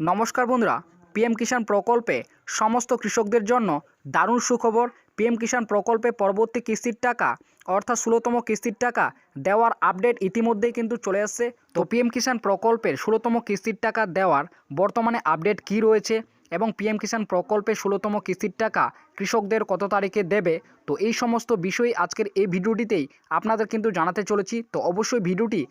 নমস্কার বন্ধুরা, পিএম কিষাণ প্রকল্পে সমস্ত কৃষকদের জন্য দারুণ সুখবর। পিএম কিষাণ প্রকল্পে পরবর্তী কিস্তির টাকা, অর্থাৎ ষোলোতম কিস্তির টাকা দেওয়ার আপডেট ইতিমধ্যেই কিন্তু চলে আসছে। তো পিএম কিষাণ প্রকল্পের ষোলোতম কিস্তির টাকা দেওয়ার বর্তমানে আপডেট কী রয়েছে এবং পিএম কিষাণ প্রকল্পে ষোলোতম কিস্তির টাকা কৃষকদের কত তারিখে দেবে? তো এই সমস্ত বিষয় আজকের এই ভিডিওটিতেই আপনাদের কিন্তু জানাতে চলেছি। তো অবশ্যই ভিডিওটি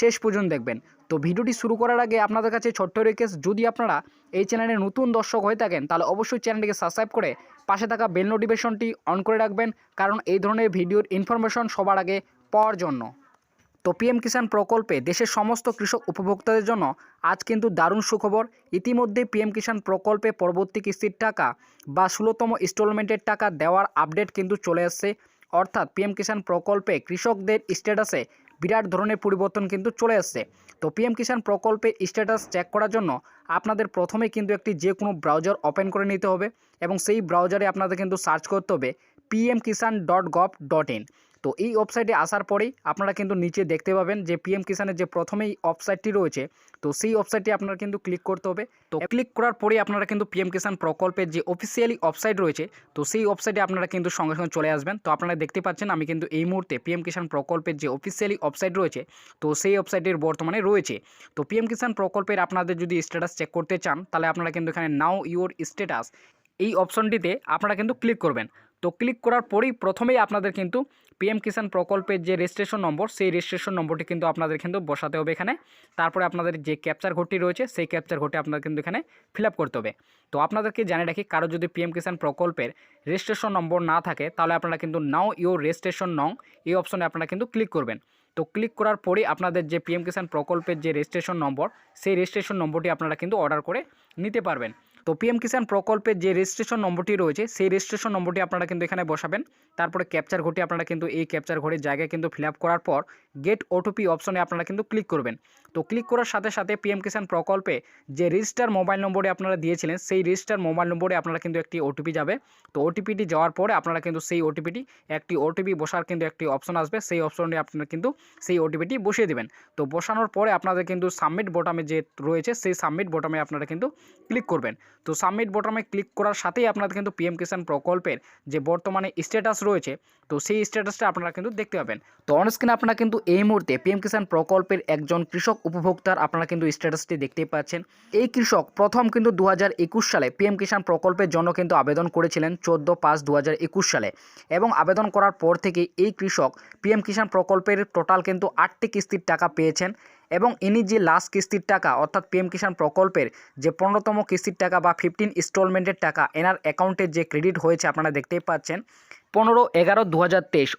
শেষ পর্যন্ত দেখবেন। তো ভিডিওটি শুরু করার আগে আপনাদের কাছে ছোট্ট রিকোয়েস্ট যদি আপনারা এই চ্যানেলে নতুন দর্শক হয়ে থাকেন, তাহলে অবশ্যই চ্যানেলটিকে সাবস্ক্রাইব করে পাশে থাকা বেল নোটিফিকেশনটি অন করে রাখবেন, কারণ এই ধরনের ভিডিওর ইনফরমেশন সবার আগে পাওয়ার জন্য। তো পিএম কিষাণ প্রকল্পে দেশের সমস্ত কৃষক উপভোক্তাদের জন্য আজ কিন্তু দারুণ সুখবর। ইতিমধ্যে পিএম কিষাণ প্রকল্পে পরবর্তী কিস্তির টাকা বা ষোলোতম ইনস্টলমেন্টের টাকা দেওয়ার আপডেট কিন্তু চলে আসছে। অর্থাৎ পিএম কিষাণ প্রকল্পে কৃষকদের স্ট্যাটাসে বিরাট ধরনের পরিবর্তন কিন্তু চলে আসছে তো পিএম কিষাণ প্রকল্পে স্ট্যাটাস চেক করার জন্য আপনাদের প্রথমে কিন্তু একটি যে কোনো ব্রাউজার ওপেন করে নিতে হবে এবং সেই ব্রাউজারে আপনাদের কিন্তু সার্চ করতে হবে PM Kisan dot gov dot in তো এই ওয়েবসাইটে আসার পরেই আপনারা কিন্তু নিচে দেখতে পাবেন যে পিএম কিষানের যে প্রথমেই ওয়েবসাইটটি রয়েছে, তো সেই ওয়েবসাইটে আপনারা কিন্তু ক্লিক করতে হবে। তো ক্লিক করার পরেই আপনারা কিন্তু পিএম কিষাণ প্রকল্পের যে অফিসিয়ালি ওয়েবসাইট রয়েছে, তো সেই ওয়েবসাইটে আপনারা কিন্তু সঙ্গে সঙ্গে চলে আসবেন। তো আপনারা দেখতে পাচ্ছেন আমি কিন্তু এই মুহূর্তে পিএম কিষাণ প্রকল্পের যে অফিসিয়ালি ওয়েবসাইট রয়েছে, তো সেই ওয়েবসাইটের বর্তমানে রয়েছে। তো পিএম কিষাণ প্রকল্পের আপনাদের যদি স্ট্যাটাস চেক করতে চান, তাহলে আপনারা কিন্তু এখানে নাও ইউর স্ট্যাটাস এই অপশনটিতে আপনারা কিন্তু ক্লিক করবেন। তো ক্লিক করার পরেই প্রথমেই আপনাদের কিন্তু পিএম কিষাণ প্রকল্পের যে রেজিস্ট্রেশন নম্বর, সেই রেজিস্ট্রেশন নম্বরটি কিন্তু আপনাদের কিন্তু বসাতে হবে এখানে। তারপরে আপনাদের যে ক্যাপচার ঘরটি রয়েছে, সেই ক্যাপচার ঘরটি আপনাদের কিন্তু এখানে ফিল করতে হবে। তো আপনাদেরকে জানিয়ে রাখি, কারও যদি পিএম কিষাণ প্রকল্পের রেজিস্ট্রেশন নম্বর না থাকে, তাহলে আপনারা কিন্তু নাও ইউর রেজিস্ট্রেশন নং, এই অপশনে আপনারা কিন্তু ক্লিক করবেন। তো ক্লিক করার পরে আপনাদের যে পিএম কিষাণ প্রকল্পের যে রেজিস্ট্রেশন নম্বর, সেই রেজিস্ট্রেশন নম্বরটি আপনারা কিন্তু অর্ডার করে নিতে পারবেন। তো পিএম কিষাণ প্রকল্পের যে রেজিস্ট্রেশন নম্বরটি রয়েছে, সেই রেজিস্ট্রেশন নম্বরটি আপনারা কিন্তু এখানে বসাবেন। তারপরে ক্যাপচার ঘটি আপনারা কিন্তু এই ক্যাপচার ঘরের জায়গায় কিন্তু ফিল করার পর গেট ওটিপি অপশনে আপনারা কিন্তু ক্লিক করবেন। তো ক্লিক করার সাথে সাথে পিএম কিষাণ প্রকল্পে যে রেজিস্টার মোবাইল নম্বরে আপনারা দিয়েছিলেন, সেই রেজিস্টার মোবাইল নম্বরে আপনারা কিন্তু একটি ওটিপি যাবে। তো ওটিপিটি যাওয়ার পরে আপনারা কিন্তু সেই ওটিপিটি একটি ওটিপি বসার কিন্তু একটি অপশন আসবে। সেই অপশনে আপনারা কিন্তু সেই ওটিপিটি বসিয়ে দেবেন। তো বসানোর পরে আপনাদের কিন্তু সাবমিট বোটামে যে রয়েছে, সেই সাবমিট বোটামে আপনারা কিন্তু ক্লিক করবেন। তো সাবমিট বোটামে ক্লিক করার সাথেই আপনাদের কিন্তু পিএম কিষাণ প্রকল্পের যে বর্তমানে স্ট্যাটাস রয়েছে, তো সেই স্ট্যাটাসটা আপনারা কিন্তু দেখতে পাবেন। তো অনস্ক্রিনে আপনারা কিন্তু এই মুহূর্তে পিএম কিষাণ প্রকল্পের একজন কৃষক উপভোক্তার আপনারা কিন্তু স্ট্যাটাসটি দেখতে পাচ্ছেন। এই কৃষক প্রথম কিন্তু দু হাজার একুশ সালে পিএম কিষাণ প্রকল্পের জন্য কিন্তু আবেদন করেছিলেন চোদ্দ পাঁচ দু সালে। এবং আবেদন করার পর থেকে এই কৃষক পিএম কিষাণ প্রকল্পের টোটাল কিন্তু আটটি কিস্তির টাকা পেয়েছেন। এবং ইনি যে লাস্ট কিস্তির টাকা, অর্থাৎ পিএম কিষাণ প্রকল্পের যে পনেরোতম কিস্তির টাকা বা ফিফটিন ইনস্টলমেন্টের টাকা, এনার অ্যাকাউন্টে যে ক্রেডিট হয়েছে আপনারা দেখতেই পাচ্ছেন, পনেরো এগারো দু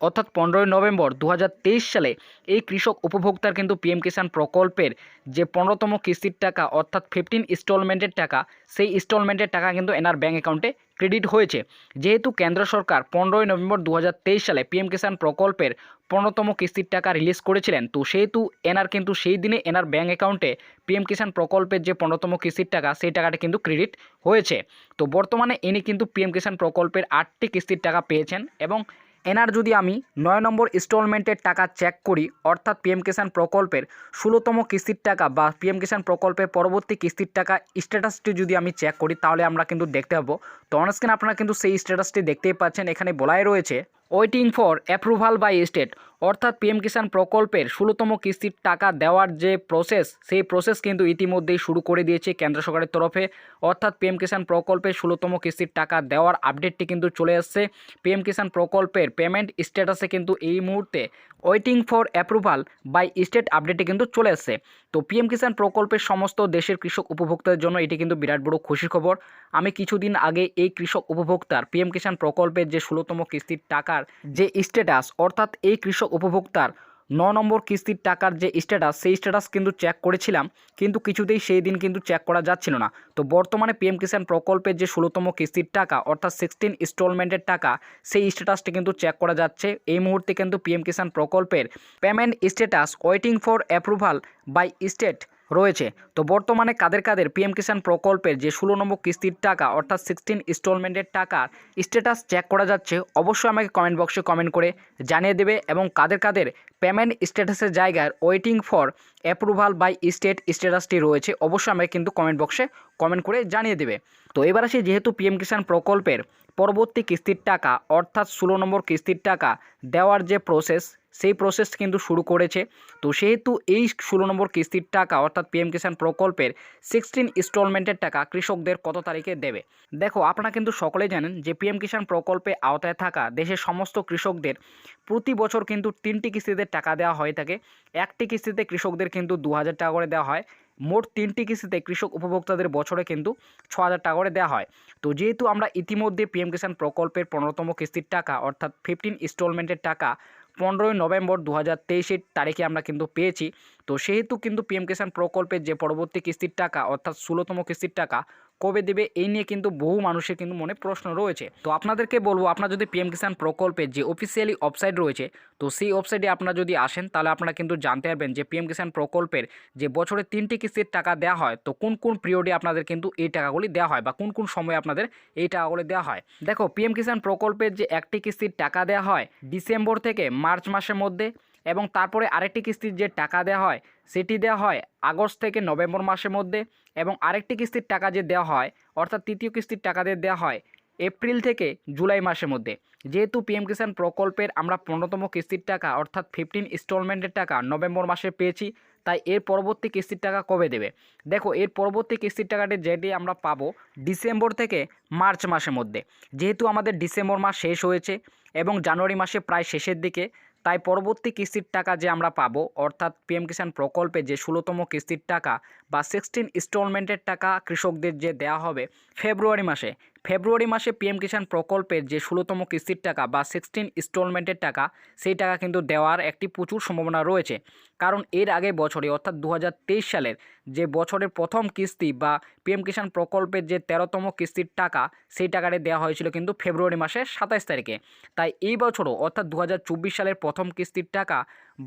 অর্থাৎ পনেরোই নভেম্বর দু হাজার তেইশ সালে এই কৃষক উপভোক্তার কিন্তু পিএম কিষাণ প্রকল্পের যে পনেরোতম কিস্তির টাকা, অর্থাৎ ফিফটিন ইনস্টলমেন্টের টাকা, সেই ইনস্টলমেন্টের টাকা কিন্তু এনার ব্যাঙ্ক অ্যাকাউন্টে ক্রেডিট হয়েছে। যেহেতু কেন্দ্র সরকার পনেরোই নভেম্বর দু হাজার তেইশ সালে পিএম কিষাণ প্রকল্পের পনেরোতম কিস্তির টাকা রিলিজ করেছিলেন, তো সেহেতু এনার কিন্তু সেই দিনে এনার ব্যাঙ্ক অ্যাকাউন্টে পিএম কিষাণ প্রকল্পের যে পনেরোতম কিস্তির টাকা, সেই টাকাটা কিন্তু ক্রেডিট হয়েছে। তো বর্তমানে ইনি কিন্তু পিএম কিষাণ প্রকল্পের আটটি কিস্তির টাকা পেয়েছেন এবং এনার যদি আমি নয় নম্বর ইনস্টলমেন্টের টাকা চেক করি, অর্থাৎ পিএম কিষাণ প্রকল্পের ষোলোতম কিস্তির টাকা বা পিএম কিষাণ প্রকল্পের পরবর্তী কিস্তির টাকা স্ট্যাটাসটি যদি আমি চেক করি, তাহলে আমরা কিন্তু দেখতে পাবো। তো অনস্ক্রিন আপনারা কিন্তু সেই স্ট্যাটাসটি দেখতেই পাচ্ছেন। এখানে বলাই রয়েছে waiting for approval by state, অর্থাৎ পিএম কিষাণ প্রকল্পের ষোলোতম কিস্তির টাকা দেওয়ার যে প্রসেস, সেই প্রসেস কিন্তু ইতিমধ্যেই শুরু করে দিয়েছে কেন্দ্র সরকারের তরফে। অর্থাৎ পিএম কিষাণ প্রকল্পের ষোলোতম কিস্তির টাকা দেওয়ার আপডেটটি কিন্তু চলে আসছে পিএম কিষাণ প্রকল্পের পেমেন্ট স্ট্যাটাসে কিন্তু এই মুহূর্তে waiting for approval by state আপডেটে কিন্তু চলে আসছে তো পিএম কিষাণ প্রকল্পের সমস্ত দেশের কৃষক উপভোক্তার জন্য এটি কিন্তু বিরাট বড় খুশির খবর। আমি কিছুদিন আগে এই কৃষক উপভোক্তার পিএম কিষাণ প্রকল্পের যে ষোলোতম কিস্তির টাকার যে স্টেটাস অর্থাৎ এই কৃষক উপভোক্তার ন নম্বর কিস্তির টাকার যে স্ট্যাটাস সেই স্ট্যাটাস কিন্তু চেক করেছিলাম, কিন্তু কিছুতেই সেই দিন কিন্তু চেক করা যাচ্ছিল না। তো বর্তমানে পিএম কিষাণ প্রকল্পের যে ষোলোতম কিস্তির টাকা, অর্থাৎ সিক্সটিন ইনস্টলমেন্টের টাকা, সেই স্ট্যাটাসটি কিন্তু চেক করা যাচ্ছে। এই মুহূর্তে কিন্তু পিএম কিষাণ প্রকল্পের payment status waiting for approval by state রয়েছে। তো বর্তমানে কাদের কাদের পিএম কিষাণ প্রকল্পের যে ষোলো নম্বর কিস্তির টাকা, অর্থাৎ সিক্সটিন ইনস্টলমেন্টের টাকার স্ট্যাটাস চেক করা যাচ্ছে, অবশ্যই আমাকে কমেন্ট বক্সে কমেন্ট করে জানিয়ে দেবে এবং কাদের কাদের পেমেন্ট স্ট্যাটাসের জায়গার waiting for approval by state স্ট্যাটাসটি রয়েছে, অবশ্যই আমাকে কিন্তু কমেন্ট বক্সে কমেন্ট করে জানিয়ে দেবে। তো এবার আসি যেহেতু পিএম কিষাণ প্রকল্পের পরবর্তী কিস্তির টাকা, অর্থাৎ ষোলো নম্বর কিস্তির টাকা দেওয়ার যে প্রসেস সেই প্রসেস কিন্তু শুরু করেছে। তো সেহেতু এই ষোলো নম্বর কিস্তির টাকা, অর্থাৎ পিএম কিষাণ প্রকল্পের সিক্সটিন ইনস্টলমেন্টের টাকা কৃষকদের কত তারিখে দেবে? দেখো, আপনারা কিন্তু সকলেই জানেন যে পিএম কিষাণ প্রকল্পে আওতায় থাকা দেশের সমস্ত কৃষকদের প্রতি বছর কিন্তু তিনটি কিস্তিতে টাকা দেওয়া হয়ে থাকে। একটি কিস্তিতে কৃষকদের কিন্তু দু হাজার টাকা করে দেওয়া হয়। মোট তিনটি কিস্তিতে কৃষক উপভোক্তাদের বছরে কিন্তু ছ হাজার টাকা করে দেওয়া হয়। তো যেহেতু আমরা ইতিমধ্যে পিএম কিষাণ প্রকল্পের পনেরোতম কিস্তির টাকা, অর্থাৎ ফিফটিন ইনস্টলমেন্টের টাকা পনেরোই নভেম্বর দু হাজার তারিখে আমরা কিন্তু পেয়েছি তো সেহেতু কিন্তু পিএম কিষাণ প্রকল্পের যে পরবর্তী কিস্তির টাকা, অর্থাৎ ষোলোতম কিস্তির টাকা, কবে দেবে এই নিয়ে কিন্তু বহু মানুষের কিন্তু মনে প্রশ্ন রয়েছে। তো আপনাদেরকে বলব, আপনার যদি পিএম কিষাণ প্রকল্পের যে অফিসিয়ালি ওয়েবসাইট রয়েছে, তো সেই ওয়েবসাইটে আপনারা যদি আসেন, তাহলে আপনারা কিন্তু জানতে পারবেন যে পিএম কিষাণ প্রকল্পের যে বছরে তিনটি কিস্তির টাকা দেওয়া হয়, তো কোন কোন পিরিয়ডে আপনাদের কিন্তু এই টাকাগুলি দেওয়া হয় বা কোন কোন সময়ে আপনাদের এই টাকাগুলি দেওয়া হয়। দেখো পিএম কিষাণ প্রকল্পের যে একটি কিস্তির টাকা দেওয়া হয়, ডিসেম্বর থেকে মার্চ মাসের মধ্যে এবং তারপরে আরেকটি কিস্তির যে টাকা দেওয়া হয়, সেটি দেওয়া হয় আগস্ট থেকে নভেম্বর মাসের মধ্যে এবং আরেকটি কিস্তির টাকা যে দেওয়া হয়, অর্থাৎ তৃতীয় কিস্তির টাকা দিয়ে দেওয়া হয়, এপ্রিল থেকে জুলাই মাসের মধ্যে। যেহেতু পিএম কিষাণ প্রকল্পের আমরা পনেরোতম কিস্তির টাকা, অর্থাৎ ফিফটিন ইনস্টলমেন্টের টাকা নভেম্বর মাসে পেয়েছি, তাই এর পরবর্তী কিস্তির টাকা কবে দেবে? দেখো, এর পরবর্তী কিস্তির টাকাটি যেটি আমরা পাবো ডিসেম্বর থেকে মার্চ মাসের মধ্যে। যেহেতু আমাদের ডিসেম্বর মাস শেষ হয়েছে এবং জানুয়ারি মাসে প্রায় শেষের দিকে তাই পরবর্তী কিস্তির টাকা যে আমরা পাবো, অর্থাৎ পিএম কিষাণ প্রকল্পে যে ষোলোতম কিস্তির টাকা বা সিক্সটিন ইনস্টলমেন্টের টাকা কৃষকদের যে দেওয়া হবে ফেব্রুয়ারি মাসে ফেব্রুয়ারি মাসে পিএম কিষাণ প্রকল্পের যে ষোলোতম কিস্তির টাকা বা সিক্সটিন ইনস্টলমেন্টের টাকা, সেই টাকা কিন্তু দেওয়ার একটি প্রচুর সম্ভাবনা রয়েছে। কারণ এর আগে বছরে, অর্থাৎ দু হাজার তেইশ সালের যে বছরের প্রথম কিস্তি বা পিএম কিষাণ প্রকল্পের যে তেরোতম কিস্তির টাকা, সেই টাকাটি দেওয়া হয়েছিল কিন্তু ফেব্রুয়ারি মাসের সাতাইশ তারিখে। তাই এই বছরও, অর্থাৎ দু হাজার চব্বিশ সালের প্রথম কিস্তির টাকা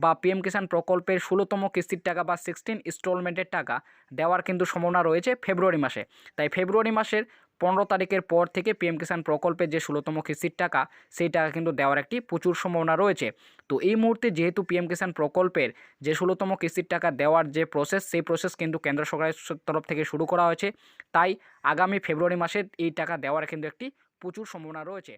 বা পিএম কিষাণ প্রকল্পের ষোলোতম কিস্তির টাকা বা সিক্সটিন ইনস্টলমেন্টের টাকা দেওয়ার কিন্তু সম্ভাবনা রয়েছে ফেব্রুয়ারি মাসে। তাই ফেব্রুয়ারি মাসের পনেরো তারিখের পর থেকে পিএম কিষাণ প্রকল্পের যে ষোলোতম কিস্তির টাকা, সেই টাকা কিন্তু দেওয়ার একটি প্রচুর সম্ভাবনা রয়েছে। তো এই মুহূর্তে যেহেতু পিএম কিষাণ প্রকল্পের যে ষোলোতম কিস্তির টাকা দেওয়ার যে প্রসেস সেই প্রসেস কিন্তু কেন্দ্র সরকারের তরফ থেকে শুরু করা হয়েছে। তাই আগামী ফেব্রুয়ারি মাসে এই টাকা দেওয়ার কিন্তু একটি প্রচুর সম্ভাবনা রয়েছে।